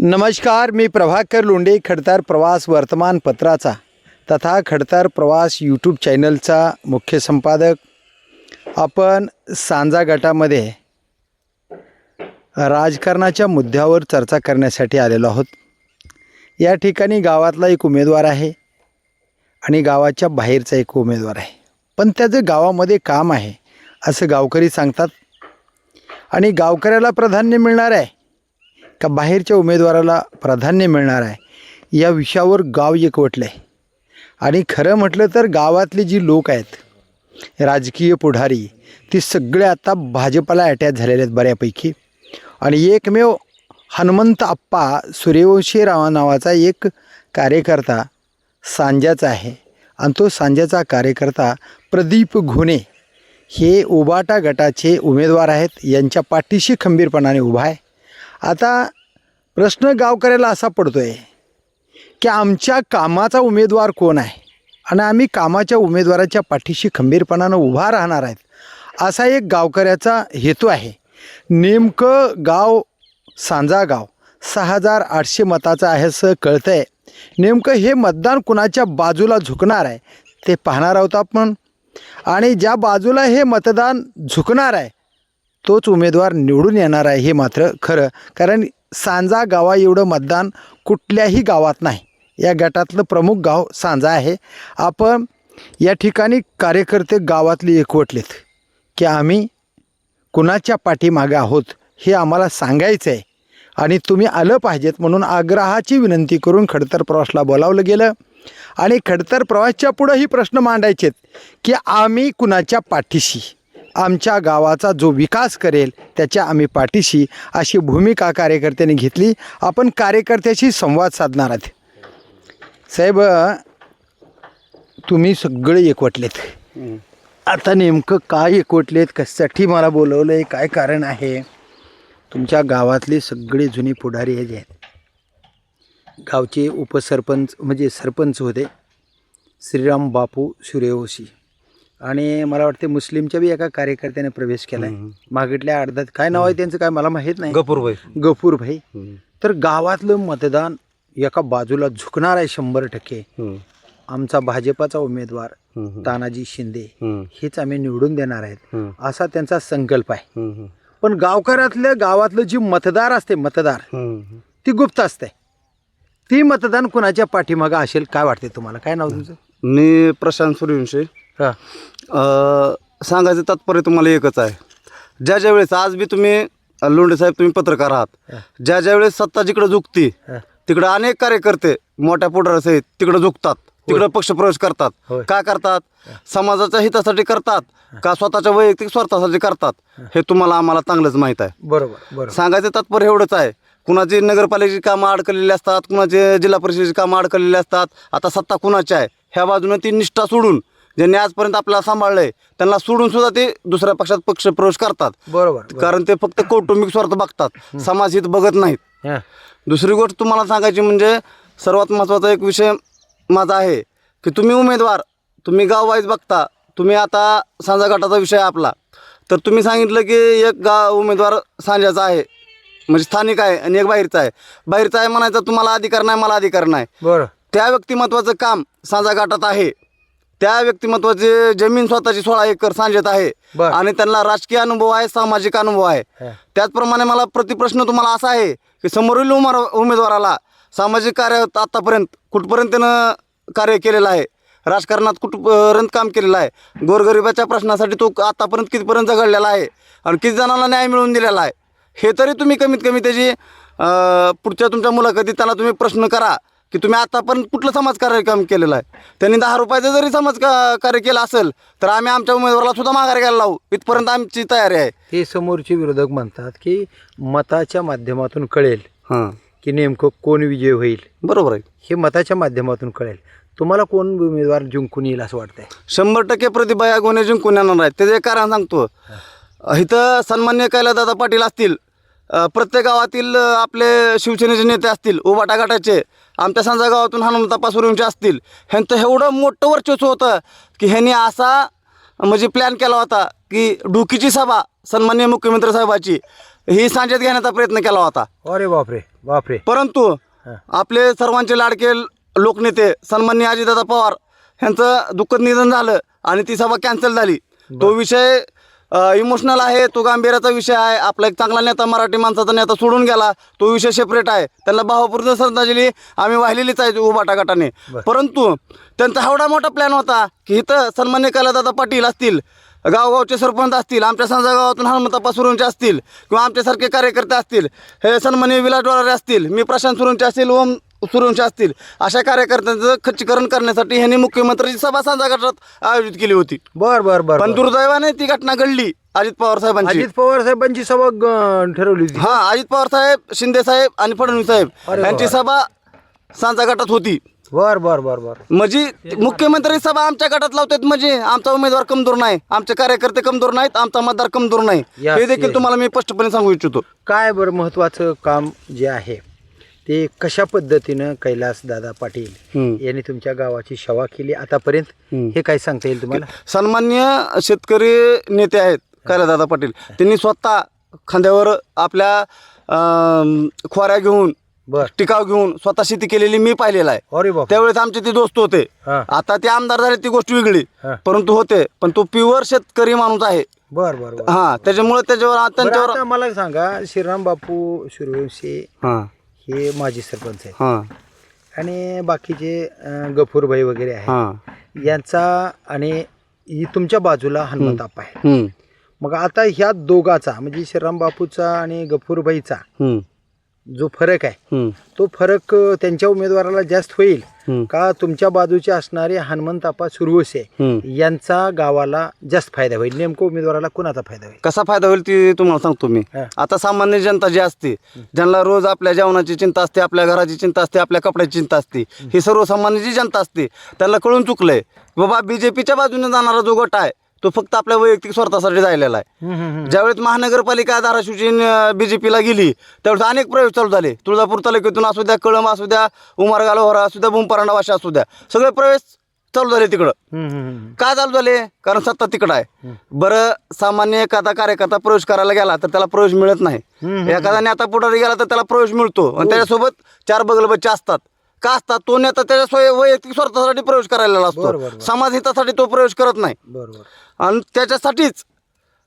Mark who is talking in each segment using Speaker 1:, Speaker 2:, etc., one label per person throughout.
Speaker 1: नमस्कार मी प्रभाकर लोंढे खडतार प्रवास वर्तमानपत्राचा तथा खडतार प्रवास यूट्यूब चॅनलचा मुख्य संपादक. आपण सांजा गटामध्ये राजकारणाच्या मुद्द्यावर चर्चा करण्यासाठी आलेलो आहोत. या ठिकाणी गावातला एक उमेदवार आहे आणि गावाच्या बाहेरचा एक उमेदवार आहे. पण त्याचं गावामध्ये काम आहे असं गावकरी सांगतात. आणि गावकऱ्याला प्राधान्य मिळणार आहे. का बाहेरच्या उमेदवाराला प्राधान्य मिळणार आहे? या विषयावर गाव एकवटलं आहे आणि खरं म्हटलं तर गावातले जी लोक आहेत राजकीय पुढारी ती सगळे आता भाजपाला अटॅच झालेले आहेत बऱ्यापैकी. आणि एकमेव हनुमंत आप्पा सूर्यवंशी राव नावाचा एक कार्यकर्ता सांज्याचा आहे. आणि तो सांज्याचा कार्यकर्ता प्रदीप घुने हे उबाटा गटाचे उमेदवार आहेत. यांच्या पाठीशी खंबीरपणाने उभा आहे. आता प्रश्न गावकऱ्याला असा पडतो आहे की आमच्या कामाचा उमेदवार कोण आहे? आणि आम्ही कामाच्या उमेदवाराच्या पाठीशी खंबीरपणानं उभा राहणार आहेत असा एक गावकऱ्याचा हेतू आहे. नेमकं गाव सांजा गाव सहा हजार आठशे मताचं आहे असं कळतं आहे नेमकं हे मतदान कुणाच्या बाजूला झुकणार आहे ते पाहणार आहोत आपण. आणि ज्या बाजूला हे मतदान झुकणार आहे तोच उमेदवार निवडून येणार आहे हे मात्र खरं. कारण सांजा गावा एवढं मतदान कुठल्याही गावात नाही. या गटातलं प्रमुख गाव सांजा आहे. आपण या ठिकाणी कार्यकर्ते गावातले एकवटलेत. की आम्ही कुणाच्या पाठीमागे आहोत हे आम्हाला सांगायचं आहे आणि तुम्ही आलं पाहिजेत म्हणून आग्रहाची विनंती करून खडतर प्रवासला बोलावलं गेलं. आणि खडतर प्रवासच्या पुढंही प्रश्न मांडायचेत की आम्ही कुणाच्या पाठीशी? आमच्या गावाचा जो विकास करेल त्याच्या आम्ही पाठीशी अशी भूमिका कार्यकर्त्यांनी घेतली. आपण कार्यकर्त्याशी संवाद साधणार आहात. साहेब तुम्ही सगळे एकवटलेत. आता नेमकं काय एकवटलेत कशासाठी मला बोलवलं आहे काय कारण आहे? तुमच्या गावातले सगळे जुने पुढारी हे जे आहेत गावचे उपसरपंच म्हणजे सरपंच होते. श्रीराम बापू सूर्यवंशी आणि मला वाटते मुस्लिमच्या बी एका कार्यकर्त्याने प्रवेश केला आहे मागितल्या अर्ध्यात काय नाव आहे त्यांचं काय मला माहीत नाही.
Speaker 2: गपूरबाई
Speaker 1: गफूर भाई. तर गावातलं मतदान एका बाजूला झुकणार आहे शंभर टक्के. आमचा भाजपाचा उमेदवार तानाजी शिंदे हेच आम्ही निवडून देणार आहेत. असा त्यांचा संकल्प आहे. पण गावकऱ्यातल्या गावातलं जी मतदार असते मतदार ती गुप्त असते. ती मतदान कुणाच्या पाठीमागं असेल काय वाटते तुम्हाला? काय नाव तुमचं?
Speaker 2: मी प्रशांत सूर्यवंशी.
Speaker 1: हां.
Speaker 2: अ, सांगायचं तात्पर्य तुम्हाला एकच आहे. ज्या ज्या वेळेस आज बी तुम्ही अ, लोंढे साहेब तुम्ही पत्रकार आहात ज्या ज्या वेळेस सत्ता जिकडे झुकती
Speaker 1: हां.
Speaker 2: तिकडे अनेक कार्यकर्ते मोठ्या पुढारसहित तिकडे झुकतात तिकडे पक्षप्रवेश करतात.
Speaker 1: होय.
Speaker 2: का करतात? समाजाच्या हितासाठी करतात का स्वतःच्या वैयक्तिक स्वार्थासाठी करतात? हे तुम्हाला आम्हाला चांगलंच माहीत आहे.
Speaker 1: बरोबर बरोबर.
Speaker 2: सांगायचं तात्पर्य एवढंच आहे. कुणाची नगरपालिकेची कामं अडकलेली असतात कुणाचे जिल्हा परिषदेची कामं अडकलेली असतात आता सत्ता कुणाची आहे? ह्या बाजूने ती निष्ठा सोडून ज्यांनी आजपर्यंत आपल्याला सांभाळलंय त्यांना सोडून सुद्धा ते दुसऱ्या पक्षात पक्ष प्रवेश करतात.
Speaker 1: बरोबर
Speaker 2: कारण ते फक्त कौटुंबिक स्वार्थ बघतात समाजहित बघत नाहीत. दुसरी गोष्ट तुम्हाला सांगायची म्हणजे सर्वात महत्त्वाचा एक विषय माझा आहे की तुम्ही उमेदवार तुम्ही गाव वाईज बघता तुम्ही आता सांजा गटाचा विषय आहे आपला. तर तुम्ही सांगितलं की एक गाव उमेदवार सांजाचा आहे म्हणजे स्थानिक आहे आणि एक बाहेरचा आहे. बाहेरचा आहे म्हणायचा तुम्हाला अधिकार नाही मला अधिकार नाही.
Speaker 1: बरं.
Speaker 2: त्या व्यक्तिमत्वाचं काम सांजा गटात आहे. त्या व्यक्तिमत्वाची जमीन स्वतःची सोळा एकर सांजेत आहे.
Speaker 1: बरं.
Speaker 2: आणि त्यांना राजकीय अनुभव आहे सामाजिक अनुभव आहे.
Speaker 1: हा.
Speaker 2: त्याचप्रमाणे मला प्रतिप्रश्न तुम्हाला असा आहे की समोरील उमेर उमेदवाराला सामाजिक कार्य आतापर्यंत कुठपर्यंत त्यानं कार्य केलेलं आहे? राजकारणात कुठपर्यंत काम केलेलं आहे? गोरगरिबाच्या प्रश्नासाठी तो आतापर्यंत कितीपर्यंत झगडलेला आहे? आणि किती जणांना न्याय मिळवून दिलेला आहे? हे तरी तुम्ही कमीत कमी त्याची अं, पुढच्या तुमच्या मुलाखतीत त्यांना तुम्ही प्रश्न करा. की तुम्ही आतापर्यंत कुठलं समाजकार्य काम केलेलं आहे? त्यांनी दहा रुपयाचं जरी समाज का- कार्य केलं असेल तर आम्ही आमच्या उमेदवाराला सुद्धा माघार घ्यायला लावू. इथपर्यंत आमची तयारी आहे.
Speaker 1: ते समोरचे विरोधक म्हणतात की मताच्या माध्यमातून कळेल
Speaker 2: हां.
Speaker 1: की नेमकं कोण विजय होईल.
Speaker 2: बरोबर आहे.
Speaker 1: हे मताच्या माध्यमातून कळेल. तुम्हाला कोण उमेदवार जिंकून येईल असं वाटतंय?
Speaker 2: शंभर टक्के प्रतिभा या गुन्हे जिंकून येणार आहेत त्याचं एक कारण सांगतो इथं सन्मान्य कैलादादा पाटील असतील प्रत्येक गावातील आपले शिवसेनेचे नेते असतील उबाटा गटाचे आमच्या सांजा गावातून हनुमंता सूर्यवंशी असतील ह्यांचं एवढं मोठं वर्चस्व होतं की ह्यांनी असा म्हणजे प्लॅन केला होता की डुकीची सभा सन्मान्य मुख्यमंत्री साहेबाची ही सांजेत घेण्याचा प्रयत्न केला होता.
Speaker 1: अरे बापरे बापरे.
Speaker 2: परंतु. आपले सर्वांचे लाडके लोकनेते सन्माननीय अजितदादा पवार यांचं दुःखद निधन झालं आणि ती सभा कॅन्सल झाली. तो विषय इमोशनल आहे तो गांभीर्याचा विषय आहे. आपला एक चांगला नेता मराठी माणसाचा नेता सोडून गेला तो विषय सेपरेट आहे. त्याला भावपूर्ण श्रद्धांजली आम्ही वाहिलेलीच आहे उभाटा गटाने. परंतु त्यांचा एवढा मोठा प्लॅन होता की इथं सन्मान्य कलादादा पाटील असतील गावगावचे सरपंच असतील आमच्या समजा गावातून हनुमंतप्पा सुरूंचे असतील किंवा आमच्यासारखे कार्यकर्ते असतील हे सन्मान्य विलास डोळारे असतील मी प्रशांत सुरूंचे असतील ओम सुरूंचे असतील. अशा कार्यकर्त्यांचं खच्चीकरण करण्यासाठी ह्यांनी मुख्यमंत्र्यांची सभा सांजा गटात आयोजित केली होती.
Speaker 1: बर बर बर
Speaker 2: पण. दुर्दैवाने ती घटना घडली अजित पवार साहेबांची.
Speaker 1: अजित पवार साहेबांची सभा ग- ठरवली होती.
Speaker 2: हा अजित पवार साहेब शिंदे साहेब आणि फडणवीस साहेब
Speaker 1: अरे
Speaker 2: यांची
Speaker 1: वा.
Speaker 2: सभा सांजा गटात होती.
Speaker 1: बर बर बर बर.
Speaker 2: म्हणजे मुख्यमंत्री सभा आमच्या गटात लावतात म्हणजे आमचा उमेदवार कमजोर नाही आमचे कार्यकर्ते कमजोर नाहीत आमचा मतदार कमजोर नाही.
Speaker 1: Yes,
Speaker 2: हे देखील
Speaker 1: yes.
Speaker 2: तुम्हाला मी स्पष्टपणे सांगू इच्छितो.
Speaker 1: काय बरं महत्त्वाचं काम जे आहे? ते कशा पद्धतीनं कैलास दादा पाटील. यांनी तुमच्या गावाची सेवा केली आतापर्यंत. हे काय सांगता येईल तुम्हाला?
Speaker 2: सन्मान्य शेतकरी नेते आहेत कैलासदादा पाटील. त्यांनी स्वतः खांद्यावर आपल्या खोऱ्या घेऊन
Speaker 1: बर.
Speaker 2: टिकाव घेऊन स्वतः शेती केलेली मी पाहिलेला आहे. त्यावेळेस आमचे ते दोस्त होते. आता ते आमदार झाले ती गोष्ट वेगळी. परंतु होते. पण तो प्युअर शेतकरी माणूस आहे.
Speaker 1: बर बर
Speaker 2: हा त्याच्यामुळे त्याच्यावर
Speaker 1: मला सांगा श्रीराम बापू सूर्यवंशी
Speaker 2: हा
Speaker 1: माजी सरपंच आहेत.
Speaker 2: हा.
Speaker 1: आणि बाकीचे अं, गफूरभाई वगैरे आहे
Speaker 2: हा.
Speaker 1: यांचा आणि ही तुमच्या बाजूला हनुमंत आप्पा आहे
Speaker 2: हम्म.
Speaker 1: मग आता ह्या दोघाचा म्हणजे श्रीराम बापूचा आणि गफूरबाईचा
Speaker 2: हम्म.
Speaker 1: जो फरक आहे तो फरक त्यांच्या उमेदवाराला जास्त होईल. का तुमच्या बाजूचे असणारे हनुमंतापा सुरवसे. यांचा गावाला जास्त फायदा होईल? नेमकं उमेदवाराला कुणाचा फायदा होईल?
Speaker 2: कसा फायदा होईल ती तुम्हाला सांगतो मी. आता सामान्य जनता जी असते ज्यांना रोज आपल्या जेवणाची चिंता असते आपल्या घराची चिंता असते आपल्या कपड्याची चिंता असते ही सर्वसामान्य जी जनता असते त्यांना कळून चुकलंय. बाबा बीजेपीच्या बाजूने जाणारा जो गट आहे तो फक्त आपल्या वैयक्तिक स्वार्थासाठी राहिलेला आहे. ज्यावेळेस महानगरपालिका धाराशिवची बीजेपीला गेली त्यावेळेस अनेक प्रयोग चालू झाले. तुळजापूर तालुक्यातून असू द्या कळम असू द्या उमारगा लोहरा असू द्या बुंपरांडा वाशा असू द्या सगळे प्रवेश चालू झाले तिकडं. का चालू झाले? कारण सत्ता तिकडं आहे. बरं सामान्य एखादा कार्यकर्ता प्रवेश करायला गेला तर त्याला प्रवेश मिळत नाही. एखादा नेता पुढारी गेला तर त्याला प्रवेश मिळतो. आणि त्याच्यासोबत चार बगल बच्चे असतात. का असतात? तो नेता त्याच्या वैयक्तिक स्वार्थासाठी प्रवेश करायला असतो.
Speaker 1: बरं.
Speaker 2: समाज हितासाठी तो प्रवेश करत नाही.
Speaker 1: बरोबर
Speaker 2: आणि त्याच्यासाठीच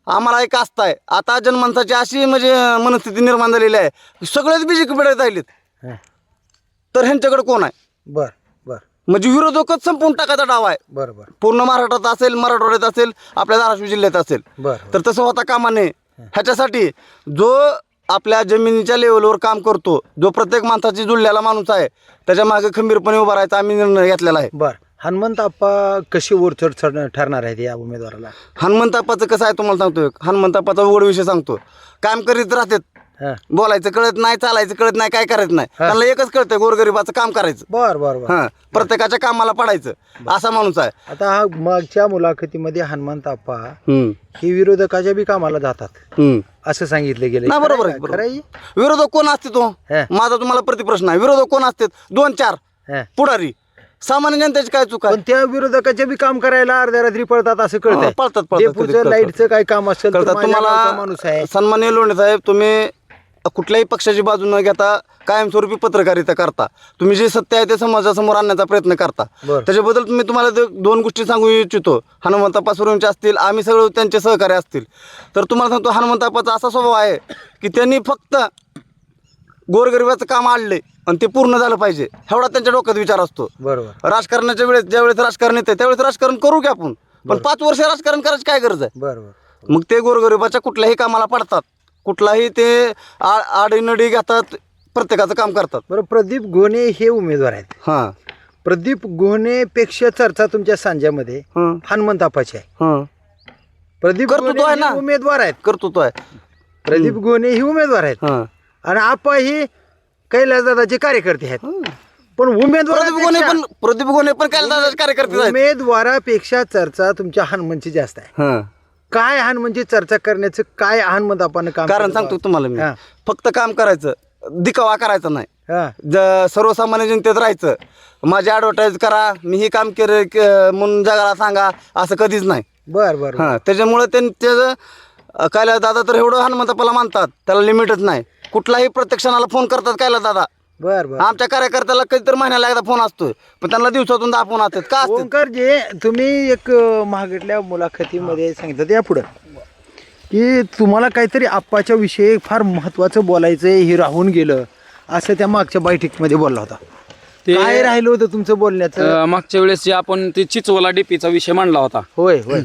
Speaker 2: आम्हाला एक आस्था आहे. आता जनमानसाची अशी म्हणजे मनस्थिती निर्माण झालेली आहे. सगळेच बीजेपीकडे राहिलेत.
Speaker 1: हा.
Speaker 2: तर ह्यांच्याकडे कोण आहे?
Speaker 1: बर बर.
Speaker 2: म्हणजे विरोधकच संपवून टाकायचा डाव आहे.
Speaker 1: बर बर.
Speaker 2: पूर्ण महाराष्ट्रात असेल मराठवाड्यात असेल आपल्या धाराशिव जिल्ह्यात असेल.
Speaker 1: बर
Speaker 2: तर तसं होता कामा नये. ह्याच्यासाठी जो आपल्या जमिनीच्या लेवलवर काम करतो जो प्रत्येक माणसाची जुळलेला माणूस आहे त्याच्यामागे खंबीरपणे उभा राहायचा आम्ही निर्णय घेतलेला आहे.
Speaker 1: बर. हनुमंत आप्पा कशी वरचढ चढ- ठरणार आहेत या उमेदवाराला?
Speaker 2: हनुमंतापाचं कसं आहे तुम्हाला सांगतो एक. हनुमंतापाचा उघड विषय सांगतो. काम करीत राहतात.
Speaker 1: हा.
Speaker 2: बोलायचं कळत नाही चालायचं कळत नाही काय करायचं नाही.
Speaker 1: हा.
Speaker 2: त्यांना एकच कळतंय गोरगरिबाचं काम करायचं.
Speaker 1: बर बर बर.
Speaker 2: हा प्रत्येकाच्या कामाला पडायचं. असा माणूस आहे.
Speaker 1: आता हा मागच्या मुलाखतीमध्ये हनुमंत आप्पा
Speaker 2: हम्म,
Speaker 1: हे विरोधकाच्या बी कामाला जातात.
Speaker 2: हम्म.
Speaker 1: असं सांगितलं गेलं
Speaker 2: ना बरोबर आहे बरोबर. विरोधक कोण असते तो
Speaker 1: हा.
Speaker 2: माझा तुम्हाला प्रतिप्रश्न आहे. विरोधक कोण असते दोन चार. पुढारी. सामान्य जनतेची काय चूक आहे?
Speaker 1: पण त्या विरोधकाचे बी काम करायला अर्ध्या रात्री पळतात असं कळतंय.
Speaker 2: पळतात.
Speaker 1: लाईटचं काय काम असेल तर
Speaker 2: कळतात.
Speaker 1: माझ्या गावचा माणूस आहे.
Speaker 2: तुम्हाला सन्मान्य लोणे साहेब तुम्ही कुठल्याही पक्षाची बाजू न घेता कायमस्वरूपी पत्रकारिता करता. तुम्ही जे सत्य आहे ते समाजासमोर आणण्याचा प्रयत्न करता.
Speaker 1: बरं.
Speaker 2: त्याच्याबद्दल मी तुम्हाला दो- दोन गोष्टी सांगू इच्छितो. हनुमंतापासूनचे असतील आम्ही सगळे त्यांचे सहकारी असतील. तर तुम्हाला सांगतो हनुमंतापाचा असा स्वभाव आहे की त्यांनी फक्त गोरगरिबाचं काम आणले आणि ते पूर्ण झालं पाहिजे. एवढा त्यांच्या डोक्यात विचार असतो.
Speaker 1: बरोबर.
Speaker 2: राजकारणाच्या वेळेस ज्यावेळेस राजकारण येते त्यावेळेस राजकारण करू की आपण? पण पाच वर्ष राजकारण करायची काय गरज आहे?
Speaker 1: बरोबर.
Speaker 2: मग ते गोरगरिबाच्या कुठल्याही कामाला पडतात. कुठलाही ते आ- आडीनडी घेतात प्रत्येकाचं काम करतात.
Speaker 1: बरं प्रदीप गोने हे उमेदवार आहेत.
Speaker 2: हां.
Speaker 1: प्रदीप गोनेपेक्षा चर्चा तुमच्या सांज्यामध्ये
Speaker 2: हां.
Speaker 1: हनुमंत आहे.
Speaker 2: हां.
Speaker 1: प्रदीप
Speaker 2: करतो
Speaker 1: गोने
Speaker 2: आहे
Speaker 1: हे
Speaker 2: ना.
Speaker 1: उमेदवार आहेत.
Speaker 2: करतो तो आहे.
Speaker 1: प्रदीप गोने ही उमेदवार आहेत.
Speaker 2: हां.
Speaker 1: आणि आप्पा ही कैलासदादाचे कार्यकर्ते आहेत. पण उमेदवार
Speaker 2: प्रदीप गोने पण प्रदीप गोने पण काय कार्यकर्ते आहेत.
Speaker 1: उमेदवारापेक्षा चर्चा तुमच्या हनुमंतची जास्त आहे.
Speaker 2: हां.
Speaker 1: काय हनुमंतची चर्चा करण्याचं काय हनुमंत आपण काम
Speaker 2: कारण
Speaker 1: करतो?
Speaker 2: सांगतो तुम्हाला मी.
Speaker 1: हां.
Speaker 2: फक्त काम करायचं दिखावा करायचा नाही.
Speaker 1: हां.
Speaker 2: ज सर्वसामान्य जनतेत राहायचं. माझी ॲडव्हर्टाईज करा मी हे काम केलं के- म्हणून जगाला सांगा असं कधीच नाही.
Speaker 1: बर बर
Speaker 2: हां त्याच्यामुळे त्यांनी त्याचं काय दादा तर एवढं हनुमंतापाला मानतात त्याला लिमिटच नाही. कुठलाही प्रत्यक्षणाला फोन करतात कायला दादा?
Speaker 1: बर बर.
Speaker 2: आमच्या कार्यकर्त्याला कधीतरी महिन्याला एकदा फोन असतोय. पण त्यांना दिवसातून दहा फोन असतात. का असतात?
Speaker 1: ओंकार जे तुम्ही एक अ, महागडल्या मुलाखतीमध्ये सांगितलं. या पुढं. की तुम्हाला काहीतरी आप्पाच्या विषयी फार महत्वाचं बोलायचं हे राहून गेलं असं त्या मागच्या बैठकीमध्ये बोलला होता.
Speaker 3: ते-
Speaker 1: काय राहिलं होतं तुमचं बोलण्याचं?
Speaker 3: अ, मागच्या वेळेस जे आपण ते चिचवला डीपीचा विषय मांडला होता.
Speaker 1: होय होय.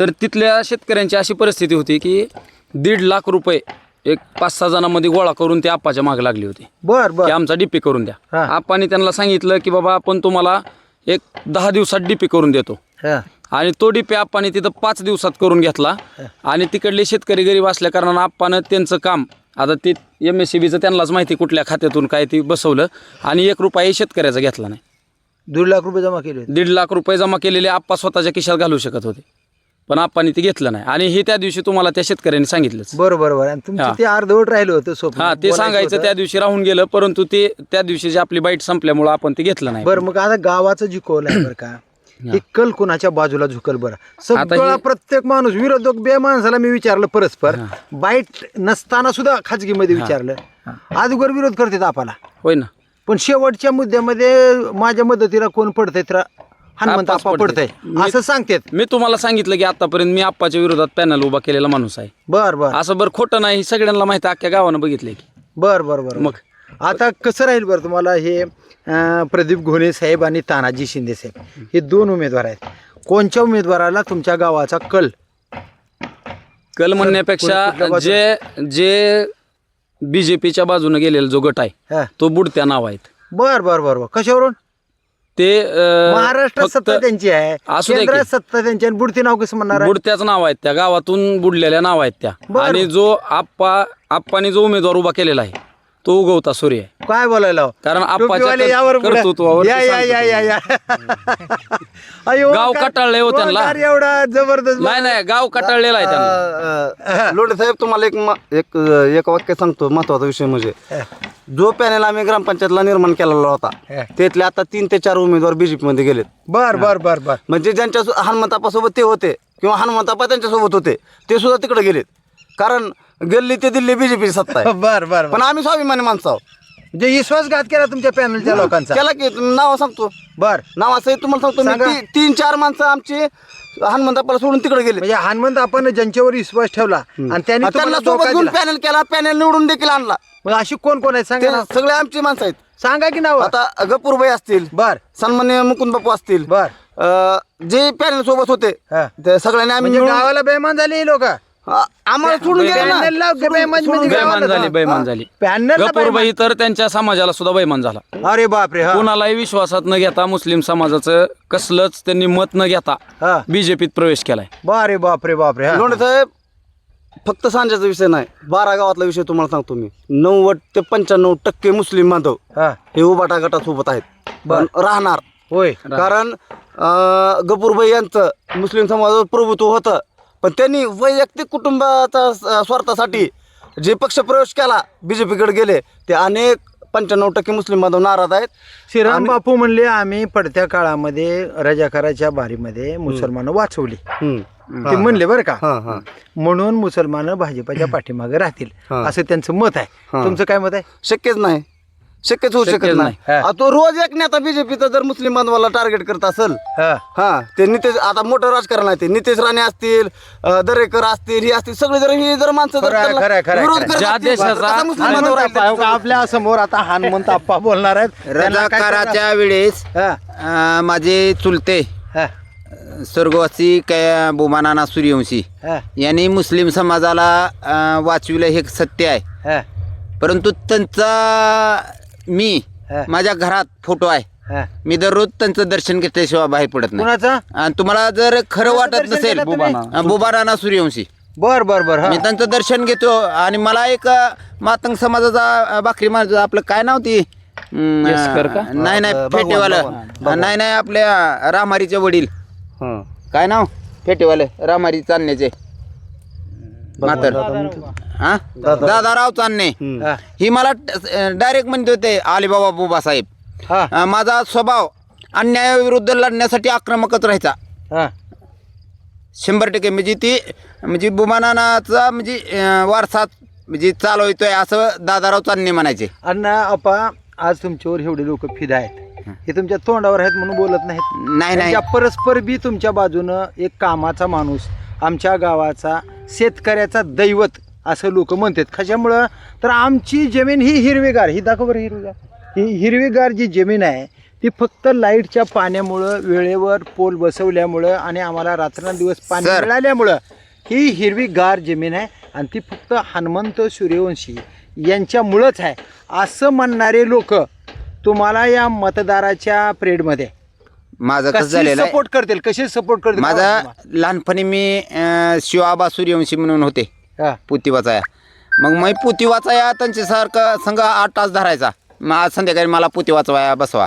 Speaker 3: तर तिथल्या शेतकऱ्यांची अशी परिस्थिती होती की दीड लाख रुपये एक पाच सहा जणांमध्ये गोळा करून ते आप्पाच्या मागे लागली होती.
Speaker 1: बर
Speaker 3: की
Speaker 1: बर
Speaker 3: आमचा डीपी करून द्या.
Speaker 1: हा.
Speaker 3: आप्पाने त्यांना सांगितलं की बाबा आपण तुम्हाला एक दहा दिवसात डीपी करून देतो.
Speaker 1: हा.
Speaker 3: आणि तो डीपी आप्पाने तिथं पाच दिवसात करून घेतला. आणि तिकडले शेतकरी गरीब असल्या कारणानं आप्पानं त्यांचं काम आता ते एम एस सी बीचं त्यांनाच माहिती कुठल्या खात्यातून काय ते बसवलं. आणि एक रुपयाही शेतकऱ्याचा घेतला नाही.
Speaker 1: दीड लाख रुपये जमा केले होते.
Speaker 3: दीड लाख रुपये जमा केलेले आप्पा स्वतःच्या खिशात घालू शकत होते. पण आप्पानी ते घेतलं नाही. आणि हे त्या दिवशी तुम्हाला त्या शेतकऱ्यांनी सांगितलंच.
Speaker 1: बरोबर बरोबर आणि तुमचं
Speaker 3: हा.
Speaker 1: ते अर्धवट राहिलं होतं स्वप्न.
Speaker 3: हा ते
Speaker 1: बोलायचं
Speaker 3: सांगायचं
Speaker 1: होतं.
Speaker 3: त्या दिवशी राहून गेलं परंतु ते त्या दिवशी जे आपली बाईट संपल्यामुळं आपण ते घेतलं नाही.
Speaker 1: बरं मग आता गावाचं जी कौल आहे बरं का हे. कल कुणाच्या बाजूला झुकल बरं? सगळा
Speaker 3: हे-
Speaker 1: प्रत्येक माणूस विरोधक बे माणसाला मी विचारलं परस्पर बाईट नसताना सुद्धा खाजगीमध्ये विचारलं. अगोदर विरोध करतात आपल्याला
Speaker 3: होय ना.
Speaker 1: पण शेवटच्या मुद्द्यामध्ये माझ्या मदतीला कोण पडतंय तर हनुमंत आप्पा
Speaker 3: पडतंय.
Speaker 1: पडतंय. असं सांगतात.
Speaker 3: मी तुम्हाला सांगितलं की आतापर्यंत मी आप्पाच्या विरोधात पॅनल उभा केलेला माणूस आहे.
Speaker 1: बर बर.
Speaker 3: असं बरं खोटं नाही हे सगळ्यांना माहिती अख्ख्या गावानं बघितलंय की.
Speaker 1: बर बर बर
Speaker 3: मग?
Speaker 1: आता कसं राहील बरं तुम्हाला हे अं, प्रदीप घोणे साहेब आणि तानाजी शिंदे साहेब? हे दोन उमेदवार आहेत. कोणत्या उमेदवाराला तुमच्या गावाचा कल?
Speaker 3: कल
Speaker 1: कुठल्या
Speaker 3: म्हणण्यापेक्षा
Speaker 1: बाजूला?
Speaker 3: जे जे बीजेपीच्या बाजूने गेलेला जो गट आहे
Speaker 1: हा.
Speaker 3: तो बुडत्या नाव आहेत.
Speaker 1: बर बर बर बर. कशावरून?
Speaker 3: ते अं,
Speaker 1: महाराष्ट्रात
Speaker 3: फक्त
Speaker 1: सत्ता त्यांची आहे
Speaker 3: असू दे की.
Speaker 1: सत्ता त्यांची आहे. बुडती नाव कसं म्हणणार आहे?
Speaker 3: बुडत्याच नाव आहेत त्या गावातून बुडलेल्या नाव आहेत त्या
Speaker 1: बरं.
Speaker 3: आणि जो आप्पा आप्पाने जो उमेदवार उभा केलेला आहे तो उगवता सूर्य
Speaker 1: काय बोलायला?
Speaker 3: कारण
Speaker 1: टोपीवाले यावर पुढे. या
Speaker 3: ते
Speaker 1: या या या या अयो,
Speaker 3: गाव
Speaker 1: काय-
Speaker 3: कटाळलंय हो त्यांना.
Speaker 1: एवढा जबरदस्त
Speaker 3: नाही नाही गाव कटाळलेला आहे त्यांना
Speaker 2: लोढे साहेब तुम्हाला एक म- एक एक वाक्य सांगतो महत्त्वाचा विषय म्हणजे जो पॅनल आम्ही ग्रामपंचायतला निर्माण केलेला होता
Speaker 1: हा.
Speaker 2: त्यातले आता तीन ते चार उमेदवार बीजेपी मध्ये गेलेत
Speaker 1: बर बर बर बर
Speaker 2: म्हणजे ज्यांच्या हनुमंतापासोबत ते होते किंवा हनुमंतापा त्यांच्यासोबत होते ते सुद्धा तिकडे गेलेत कारण गल्ली ते दिल्ली बीजेपी सत्ता आहे.
Speaker 1: बर बर बर.
Speaker 2: पण आम्ही स्वाभिमानी माणसं आहोत.
Speaker 1: म्हणजे विश्वासघात केला तुमच्या पॅनलच्या लोकांचा?
Speaker 2: केला की नाव सांगतो.
Speaker 1: बर.
Speaker 2: नाव असं तुम्हाला सांगतो मी
Speaker 1: सांगा.
Speaker 2: ती- तीन चार माणसं आमची हनुमंतापाला सोडून तिकडे गेले
Speaker 1: म्हणजे हनुमंत आपण ज्यांच्यावर विश्वास ठेवला आणि त्यांनी
Speaker 2: त्यांना
Speaker 1: तुम्हाला
Speaker 2: सोबत
Speaker 1: धोका
Speaker 2: घेऊन
Speaker 1: दिला.
Speaker 2: पॅनल केला पॅनल निवडून देखील आणला.
Speaker 1: मग अशी कोण कोण आहेत?
Speaker 2: ते
Speaker 1: सांगा ना.
Speaker 2: सगळे आमची माणसं आहेत.
Speaker 1: सांगा की नाव.
Speaker 2: आता गपूरबाई असतील.
Speaker 1: बर.
Speaker 2: सन्मान्य मुकुंद बापू असतील.
Speaker 1: बर.
Speaker 2: अं, जे पॅनल सोबत होते
Speaker 1: हा.
Speaker 2: ते सगळ्यांनी आम्ही
Speaker 1: म्हणजे
Speaker 2: मिळून-
Speaker 1: गावाला बेमान झाली लोक.
Speaker 2: आम्हाला सोडून गेले ना
Speaker 1: पॅनलला
Speaker 2: सोडून-
Speaker 1: बेईमान
Speaker 2: सोडून
Speaker 1: म्हणजे.
Speaker 3: बैमान झाली. बैमान गपूरबाई तर त्यांच्या समाजाला सुद्धा बैमान झाला.
Speaker 1: अरे बापरे हा.
Speaker 3: कोणालाही विश्वासात न घेता मुस्लिम समाजाचं कसलंच त्यांनी मत न घेता
Speaker 1: हा.
Speaker 3: बीजेपीत प्रवेश केलाय.
Speaker 1: बारे बापरे बापरे हा.
Speaker 2: लोंढे साहेब फक्त सांजाचा विषय नाही. बारा गावातला विषय तुम्हाला सांगतो मी. नव्वद ते पंच्याण्णव टक्के मुस्लिम बांधव
Speaker 1: हा.
Speaker 2: हे उबाटा गटासोबत आहेत. पण राहणार.
Speaker 1: होय.
Speaker 2: कारण अं, गपूरबाई यांचं मुस्लिम समाजावर प्रभुत्व होतं. पण त्यांनी वैयक्तिक कुटुंबाचा स- स्वार्थासाठी जे पक्ष प्रवेश केला बीजेपीकडे गेले ते अनेक पंच्याण्णव टक्के मुस्लिम बांधव नाराज आहेत.
Speaker 1: श्रीराम बापू म्हणले आम्ही पडत्या काळामध्ये रजाकाराच्या बारीमध्ये मुसलमान वाचवली.
Speaker 2: हम्म.
Speaker 1: ते म्हणले बरं का?
Speaker 2: हा.
Speaker 1: म्हणून मुसलमान भाजपाच्या पाठीमागे राहतील.
Speaker 2: हा.
Speaker 1: असं त्यांचं मत आहे.
Speaker 2: हा.
Speaker 1: तुमचं काय मत आहे?
Speaker 2: शक्यच नाही. शक्यच होऊ शकत
Speaker 3: शक्यच
Speaker 2: नाही.
Speaker 1: नाही.
Speaker 2: आ, तो रोज एक नेता बीजेपीचा जर मुस्लिम बांधवाला टार्गेट करत असेल
Speaker 1: हा.
Speaker 2: हा ते नितेश आता मोठं राजकारण आहे ते. नितेश राणे असतील अ, दरेकर असतील ही असतील सगळे जर ही जर माणसं जर
Speaker 1: खरं आहे,
Speaker 2: त्यांना
Speaker 1: खरं आहे, खरं आहे,
Speaker 2: विरोध
Speaker 1: खरं
Speaker 2: करत
Speaker 3: ज्या
Speaker 2: असतील, तर
Speaker 3: देशाचा-
Speaker 2: कसा मुस्लिम बांधव
Speaker 1: हनुमंत
Speaker 2: राहील
Speaker 1: आप्पा, का, आपल्यासमोर आता हनुमंत आप्पा बोलणार आहेत. त्यांना काय
Speaker 4: रजाकाराच्या वेळेस
Speaker 1: हा,
Speaker 4: अं, माझे चुलते
Speaker 1: हा,
Speaker 4: स्वर्गवासी काय बुमानाना सूर्यवंशी
Speaker 1: हा,
Speaker 4: यांनी मुस्लिम समाजाला अं, वाचविलं हे सत्य आहे.
Speaker 1: हा,
Speaker 4: परंतु त्यांचा मी
Speaker 1: हा.
Speaker 4: माझ्या घरात फोटो आहे.
Speaker 1: हा.
Speaker 4: मी दररोज त्यांचं दर्शन घेतल्याशिवाय बाहेर पडत नाही.
Speaker 1: कुणाचा?
Speaker 4: आणि तुम्हाला जर खरं वाटत
Speaker 1: दर्शन
Speaker 4: नसेल
Speaker 1: तुम्ही?
Speaker 4: अं, बुबाराणा सूर्यवंशी.
Speaker 1: बर बर बर हा.
Speaker 4: मी त्यांचं दर्शन घेतो आणि मला एक अं, मातंग समाजाचा अं, भाकरी माझं आपलं काय नाव ती? अं,
Speaker 3: येसकर का?
Speaker 4: नाही नाही
Speaker 2: भगवान,
Speaker 4: फेटेवालं.
Speaker 2: भगवान,
Speaker 4: नाही नाही आपल्या रामारीचे वडील.
Speaker 2: हं.
Speaker 4: काय नाव? फेटेवाले रामारी चांदण्याचे म्हातर हा? दादाराव चांदणे
Speaker 2: हं.
Speaker 4: मला डायरेक्ट म्हणत होते अलिबाबा बुबा साहेब
Speaker 1: हा,
Speaker 4: अं, माझा स्वभाव अन्यायाविरुद्ध लढण्यासाठी आक्रमकच राहायचा.
Speaker 1: हा.
Speaker 4: शंभर टक्के. म्हणजे ती म्हणजे बुमानानाचा म्हणजे अं, वारसा म्हणजे चालवतोय असं दादाराव चांदणे म्हणायचे.
Speaker 1: अण्णा आपा आज तुमच्यावर एवढे लोक फिदा आहेत. हे तुमच्या तोंडावर आहेत म्हणून बोलत नाहीत.
Speaker 4: नाही नाही.
Speaker 1: त्यांच्या परस्पर बी तुमच्या बाजूनं एक कामाचा माणूस आमच्या गावाचा शेतकऱ्याचा दैवत असं लोक म्हणतात. कशामुळं? तर आमची जमीन ही हिरवीगार. ही दाखव बरं हिरवीगार. ही हिरवीगार जी जमीन आहे ती फक्त लाईटच्या पाण्यामुळं वेळेवर पोल बसवल्यामुळं आणि आम्हाला रात्रंदिवस पाणी. मिळाल्यामुळं ही हिरवीगार जमीन आहे आणि ती फक्त हनुमंत सूर्यवंशी यांच्यामुळंच आहे. असं म्हणणारे लोक तुम्हाला या मतदाराच्या प्रेडमध्ये
Speaker 4: माझं कसं झालेलं
Speaker 1: सपोर्ट करतील? कसे सपोर्ट करतील?
Speaker 4: माझा लहानपणी मी शिवाबा सूर्यवंशी म्हणून होते.
Speaker 1: हा.
Speaker 4: पुती वाचाया. मग मी पुती वाचाया त्यांच्यासारखं संघ आठ तास धरायचा. मग आज संध्याकाळी मला पुती वाचवाया बसवा.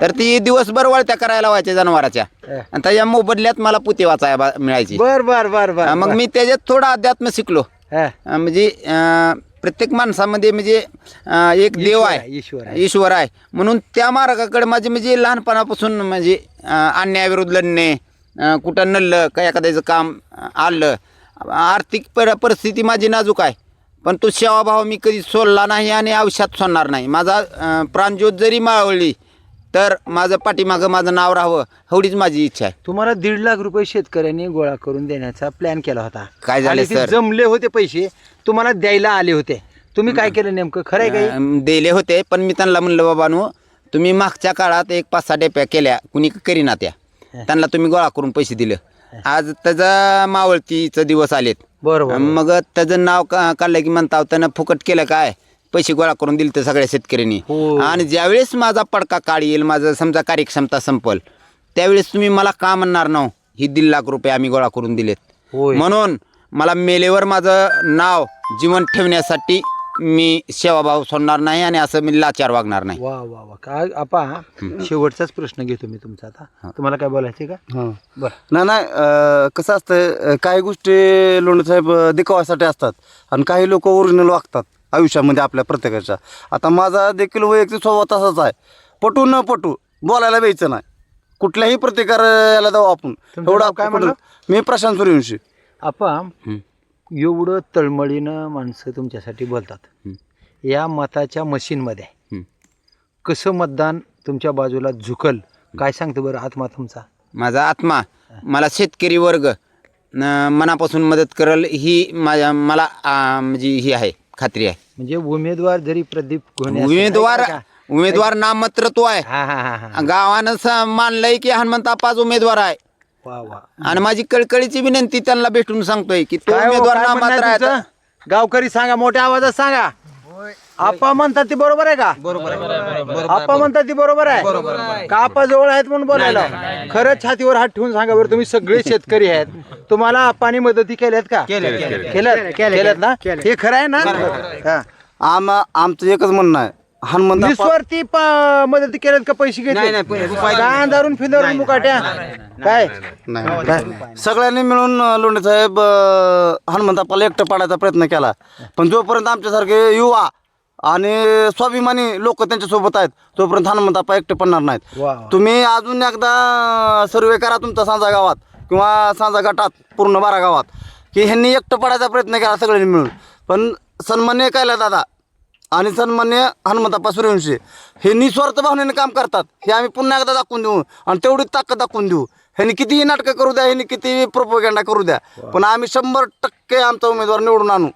Speaker 4: तर ती दिवसभर वळत्या करायला लावायच्या जनावराच्या. आणि त्याच्या मोबदल्यात मला पुती वाचाया बा- मिळायची.
Speaker 1: बर बर बर बर
Speaker 4: मग मी त्याच्यात थोडं अध्यात्म शिकलो.
Speaker 1: हा.
Speaker 4: अं, म्हणजे अं, प्रत्येक माणसामध्ये म्हणजे अं, एक देव
Speaker 1: ईश्वर
Speaker 4: आहे
Speaker 1: आहे, ईश्वर आहे.
Speaker 4: ईश्वर आहे. म्हणून त्या मार्गाकडे माझे म्हणजे लहानपणापासून म्हणजे अं, अन्यायाविरुद्ध लढणे अं, कुठं नडलं का एखाद्याचं काम अं, आलं आर्थिक पर परिस्थिती माझी नाजूक आहे. पण तो सेवाभाव मी कधी सोडला नाही आणि आयुष्यात सोडणार नाही. माझा प्राणज्योत जरी मावळली तर माझं पाठीमागं माझं नाव राहावं एवढीच माझी इच्छा आहे.
Speaker 1: तुम्हाला दीड लाख रुपये शेतकऱ्यांनी गोळा करून देण्याचा प्लॅन केला होता.
Speaker 4: काय झालं,
Speaker 1: आणि ते
Speaker 4: सर?
Speaker 1: जमले होते पैसे तुम्हाला द्यायला आले होते. तुम्ही काय केलं नेमकं? खरं आहे काही
Speaker 4: अं, दिले होते पण मी त्यांना म्हणलं बाबानो तुम्ही मागच्या काळात एक पाच सहा डेप्या केल्या कुणी करीना त्या. त्यांना तुम्ही गोळा करून पैसे दिले. आज त्याचा मावळतीचं दिवस आलेत.
Speaker 1: बरोबर
Speaker 4: मग त्याचं नाव का काढलं की म्हणता त्यानं फुकट केलं काय? पैसे गोळा करून दिले तर सगळ्या शेतकऱ्यांनी.
Speaker 1: हो.
Speaker 4: आणि ज्यावेळेस माझा पडका काळ येईल माझं समजा कार्यक्षमता संपल त्यावेळेस तुम्ही मला का म्हणणार ना ही दीड लाख रुपये आम्ही गोळा करून दिलेत.
Speaker 1: होय.
Speaker 4: म्हणून मला मेलेवर माझं नाव जीवन ठेवण्यासाठी मी सेवाभाव सोडणार नाही आणि असं मी लाचार वागणार नाही.
Speaker 1: वा वा वा. काय आपा शेवटचाच प्रश्न घेतो मी तुमचा आता. तुम्हाला काय बोलायचे का?
Speaker 2: हां.
Speaker 1: बरं.
Speaker 2: नाही नाही अं, कसं असतं अं, काही गोष्टी लोणी साहेब अं, दिखावासाठी असतात आणि काही लोक ओरिजिनल वागतात आयुष्यामध्ये आपल्या प्रत्येकाच्या. आता माझा देखील वैयक्तिक स्वभाव तसाच आहे. पटू न पटू बोलायला द्यायचं नाही. कुठल्याही प्रतिकार अं, याला जाऊ आपण.
Speaker 1: तुमचं नाव काय म्हणलं?
Speaker 2: मी प्रशांत सूर्यवंशी.
Speaker 1: आपा. एवढं तळमळीनं माणसं तुमच्यासाठी बोलतात. या मताच्या मशीनमध्ये
Speaker 4: हं.
Speaker 1: कसं मतदान तुमच्या बाजूला झुकल? काय सांगतो बरं आत्मा तुमचा?
Speaker 4: माझा आत्मा मला शेतकरी वर्ग न- मनापासून मदत करल ही माझ्या मला आ, म्हणजे ही आहे खात्री आहे.
Speaker 1: म्हणजे उमेदवार जरी प्रदीप घोणे असेल,
Speaker 4: उमेदवार
Speaker 1: नाही का?
Speaker 4: उमेदवार नाममात्र आहे.
Speaker 1: हा हा हा हा.
Speaker 4: गावानं स- मानलंय की हनुमंत पाच उमेदवार आहे. आणि माझी कळकळीची विनंती त्यांना भेटून सांगतोय की तो
Speaker 1: काय हो,
Speaker 4: उमेदवार
Speaker 1: काय म्हणणं
Speaker 4: नाममात्र
Speaker 1: आहे
Speaker 4: आहे
Speaker 1: तुमचं? गावकरी सांगा मोठ्या आवाजात सांगा. आप्पा म्हणतात ती बरोबर आहे का? बरोबर आप्पा म्हणतात ती बरोबर आहे. का आप्पा जवळ आहेत म्हणून बोलायला. खरंच छातीवर हात ठेवून सांगा बरं तुम्ही सगळे शेतकरी आहेत. तुम्हाला आप्पानी मदती केल्यात का? केल्यात केल्यात. ना? हे खरं आहे ना? हा.
Speaker 2: आम आमचं एकच म्हणणं आहे. हनुमंत
Speaker 1: निस्वार्थी प- मदती केल्यात का पैसे घेतले? काय अंधारून फिंदारून मुकाट्या? काय?
Speaker 2: नाही सगळ्यांनी मिळून लोंढे साहेब हनुमंतापाला एकटं पाडायचा प्रयत्न केला. पण जोपर्यंत आमच्यासारखे युवा आणि स्वाभिमानी लोक त्यांच्यासोबत आहेत तोपर्यंत हनुमंतापा एकटे पडणार नाहीत. तुम्ही अजून एकदा सर्वे करा तुमचा सांजा गावात किंवा सांजा गटात पूर्ण बारा गावात की ह्यांनी एकटं पडायचा प्रयत्न केला सगळ्यांनी मिळून. पण सन्मान्य कायला दादा आणि सन्मान्य हनुमंताप्पा सूर्यवंशी. हे निस्वार्थ भावनेने काम करतात. हे आम्ही पुन्हा एकदा दाखवून देऊ. आणि तेवढी ताकद दाखवून देऊ. ह्यांनी कितीही नाटकं करू द्या ह्यांनी कितीही प्रोपोगंडा करू द्या पण आम्ही शंभर टक्के आमचा उमेदवार निवडून आणू.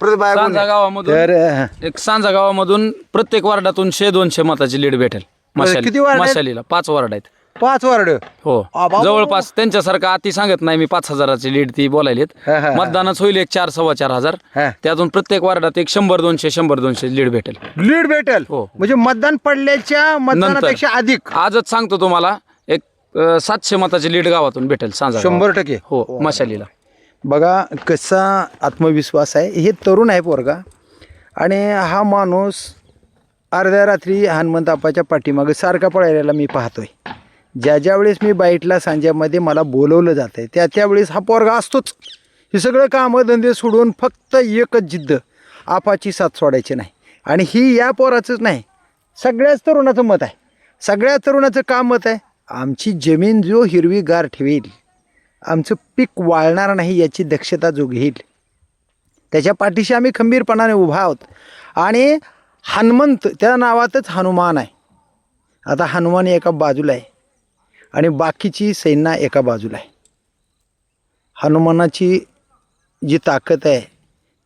Speaker 2: प्रतिभा
Speaker 3: सांजा. गावामधून
Speaker 1: तर
Speaker 3: एक सांजा गावामधून प्रत्येक वार्डातून शे दोनशे मताची लीड भेटेल.
Speaker 1: किती वार्ड आहेत?
Speaker 3: मशालीला पाच वार्ड आहेत.
Speaker 1: पाच वार्ड.
Speaker 3: हो.
Speaker 1: आबा-
Speaker 3: जवळपास त्यांच्यासारखं अति सांगत नाही मी पाच हजाराची लीड ती बोलायलीत.
Speaker 1: हा, हा, हा.
Speaker 3: मतदानच होईल एक चार सव्वा चार हजार.
Speaker 1: हा.
Speaker 3: त्यातून प्रत्येक वार्डात एक शंभर दोनशे शंभर दोनशे लीड भेटेल.
Speaker 1: लीड भेटेल.
Speaker 3: हो.
Speaker 1: म्हणजे मतदान पडल्याच्या मतदानापेक्षा अधिक.
Speaker 3: आजच सांगतो तुम्हाला एक अं, सातशे मताची लीड गावातून भेटेल सांजा
Speaker 1: शंभर. टक्के.
Speaker 3: हो मशालीला.
Speaker 1: बघा कसा आत्मविश्वास आहे. हे तरुण आहे पोरगा. आणि हा माणूस अर्ध्या रात्री हनुमंतापाच्या पाठीमागं सारखा पळायला मी पाहतोय. ज्या ज्या वेळेस मी बाईटला सांज्यामध्ये मला बोलवलं जात आहे त्या त्यावेळेस हा पोरगा असतोच. हे सगळं कामं धंदे सोडून फक्त एकच जिद्द आपाची साथ सोडायची नाही. आणि ही या पोराचंच नाही. सगळ्याच तरुणाचं मत आहे. सगळ्या तरुणाचं काम मत आहे. आमची जमीन जो हिरवीगार ठेवेल आमचं पीक वाळणार नाही याची दक्षता जो घेईल त्याच्या पाठीशी आम्ही खंबीरपणाने उभा आहोत. आणि हनुमंत त्या नावातच हनुमान आहे. आता हनुमान एका बाजूला आहे. आणि बाकीची सैन्य एका बाजूला आहे. हनुमानाची जी ताकद आहे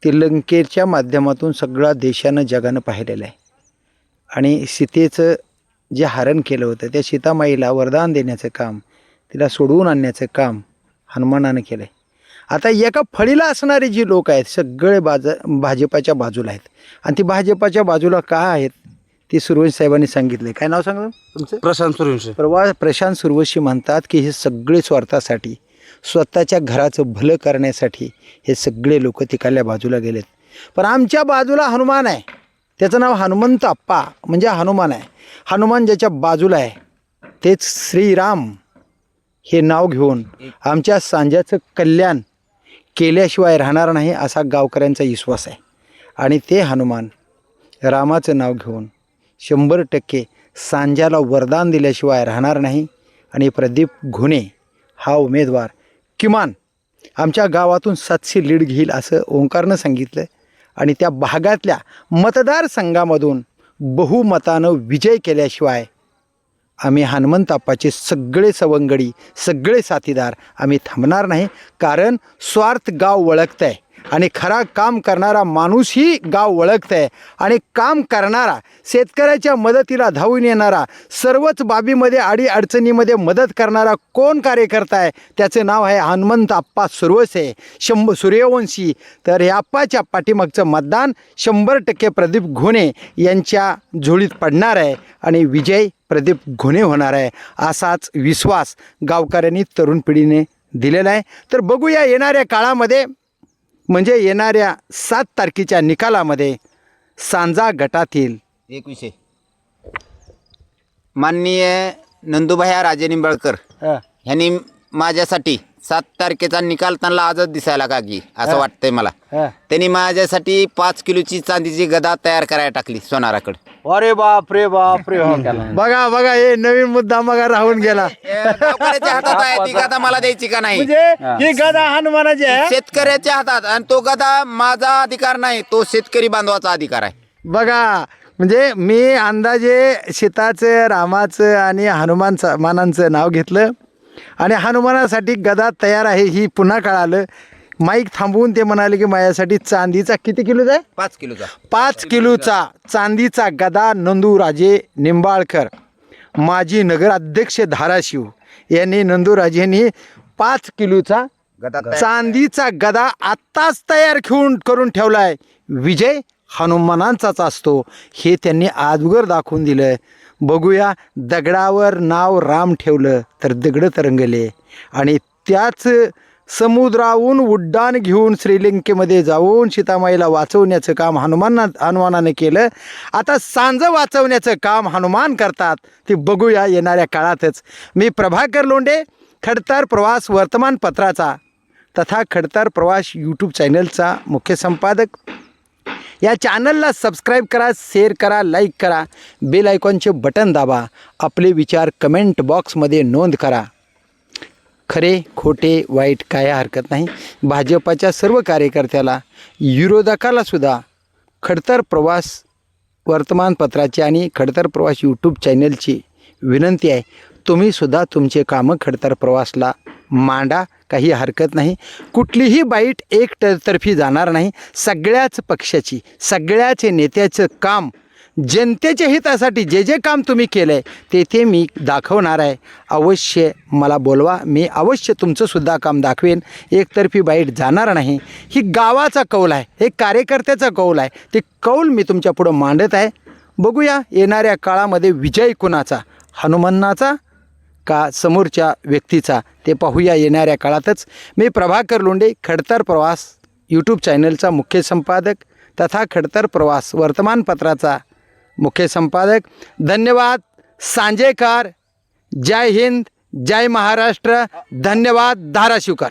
Speaker 1: ती लंकेच्या माध्यमातून सगळ्या देशानं जगानं पाहिलेलं आहे. आणि सीतेचं जे हरण केलं होतं त्या सीतामाईला वरदान देण्याचं काम तिला सोडवून आणण्याचं काम हनुमानानं केलं आहे आता एका फळीला असणारे जे लोक आहेत सगळे बाज भाजपाच्या बाजूला आहेत. आणि ती भाजपाच्या बाजूला का आहेत? ती सुरवंश साहेबांनी सांगितले काय नाव सांगलं तुमचं?
Speaker 2: प्रशांत सूर्यवंशी
Speaker 1: प्रवा प्रशांत सुरवशी म्हणतात की हे सगळे स्वार्थासाठी स्वतःच्या घराचं भलं करण्यासाठी हे सगळे लोक तिकडल्या बाजूला गेलेत. पण आमच्या बाजूला हनुमान आहे. त्याचं नाव हनुमंत अप्पा म्हणजे हनुमान आहे. हनुमान ज्याच्या बाजूला आहे तेच श्रीराम हे नाव घेऊन आमच्या सांज्याचं कल्याण केल्याशिवाय राहणार नाही असा गावकऱ्यांचा विश्वास आहे. आणि ते हनुमान रामाचं नाव घेऊन शंभर टक्के सांज्याला वरदान दिल्याशिवाय राहणार नाही. आणि प्रदीप घुणे हा उमेदवार किमान आमच्या गावातून सातशे लीड घेईल असं ओंकारनं सांगितलं आणि त्या भागातल्या मतदारसंघामधून बहुमतानं विजय केल्याशिवाय आम्ही हनुमंताप्पाचे सगळे सवंगडी सगळे साथीदार आम्ही थांबणार नाही. कारण स्वार्थ गाव ओळखत आहे आणि खरा काम करणारा माणूसही गाव ओळखत आहे आणि काम करणारा शेतकऱ्याच्या मदतीला धावून येणारा सर्वच बाबीमध्ये आडी अडचणीमध्ये मदत करणारा कोण कार्यकर्ता आहे त्याचं नाव आहे हनुमंत आप्पा सुरवसे शंभ सूर्यवंशी. तर हे आप्पाच्या पाठीमागचं मतदान शंभर टक्के प्रदीप घोणे यांच्या झोळीत पडणार आहे आणि विजय प्रदीप घोणे होणार आहे असाच विश्वास गावकऱ्यांनी तरुण पिढीने दिलेला आहे. तर बघूया येणाऱ्या काळामध्ये म्हणजे येणाऱ्या सात तारखेच्या निकालामध्ये सांजा गटातील
Speaker 4: एक विषय. माननीय नंदुभाया राजे निंबाळकर ह्यांनी माझ्यासाठी सात तारखेचा निकाल त्यांना आजच दिसायला का की असं वाटतंय मला. त्यांनी माझ्यासाठी पाच किलोची चांदीची गदा तयार करायला टाकली सोनाराकडे.
Speaker 1: अरे बाप रे बाप रे बघा बघा हे नवीन मुद्दा मग राहून गेला.
Speaker 4: गावकऱ्याच्या हातात आहे ती गदा मला द्यायची का नाही?
Speaker 1: म्हणजे ही. गदा हनुमानाची आहे?
Speaker 4: शेतकऱ्याच्या हातात आणि तो गदा माझा अधिकार नाही तो शेतकरी बांधवाचा अधिकार आहे.
Speaker 1: बघा म्हणजे मी अंदाजे सीताचं रामाचं आणि हनुमान मानांचं नाव घेतलं. आणि हनुमानासाठी गदा तयार आहे ही पुन्हा कळालं. माईक थांबवून ते म्हणाले की माझ्यासाठी चांदीचा किती किलोचा आहे?
Speaker 4: पाच किलोचा.
Speaker 1: पाच किलोचा चांदीचा गदा नंदूराजे निंबाळकर माजी नगराध्यक्ष धाराशिव. यांनी नंदूराजेंनी पाच किलोचा चांदीचा गदा आत्ताच तयार घेऊन करून ठेवलाय. विजय हनुमानांचाच असतो. हे त्यांनी आजवर दाखवून दिलं बघूया दगडावर नाव राम ठेवलं तर दगडं तरंगले. आणि त्याच समुद्राहून उड्डाण घेऊन श्रीलंकेमध्ये जाऊन सीतामाईला वाचवण्याचं काम हनुमाना हनुमानाने केलं. आता सांज वाचवण्याचं काम हनुमान करतात. ते बघूया येणाऱ्या काळातच. मी प्रभाकर लोंडे खडतर प्रवास वर्तमानपत्राचा. तथा खडतर प्रवास यूट्यूब चॅनलचा मुख्य संपादक या चॅनलला सबस्क्राईब करा शेअर करा लाईक करा. बेल आयकॉनचे बटन दाबा. आपले विचार कमेंट बॉक्समध्ये नोंद करा. खरे खोटे वाईट काय हरकत नाही. भाजपाच्या सर्व कार्यकर्त्याला विरोधकाला सुद्धा खडतर प्रवास वर्तमानपत्राची आणि खडतर प्रवास यूट्यूब चॅनलची विनंती आहे. तुम्हीसुद्धा तुमचे कामं खडतर प्रवासला मांडा काही हरकत नाही. कुठलीही बाईट एक ट तर्फी जाणार नाही. सगळ्याच पक्षाची सगळ्याच नेत्याचं काम जनतेच्या हितासाठी जे जे काम तुम्ही केलं आहे ते ते मी दाखवणार आहे. अवश्य मला बोलवा. मी अवश्य तुमचंसुद्धा काम दाखवेन. एकतर्फी बाईट जाणार नाही. ही गावाचा कौल आहे. हे कार्यकर्त्याचा कौल आहे. ते कौल मी तुमच्या पुढं मांडत आहे. बघूया येणाऱ्या काळामध्ये विजय कुणाचा? हनुमानाचा का समोरच्या व्यक्तीचा? ते पाहूया येणाऱ्या काळातच. मी प्रभाकर लोंडे खडतर प्रवास यूट्यूब चॅनलचा मुख्य संपादक तथा खडतर प्रवास वर्तमानपत्राचा मुख्य संपादक. धन्यवाद. सांजेकार. जय हिंद. जय महाराष्ट्र. धन्यवाद. धाराशिवकर.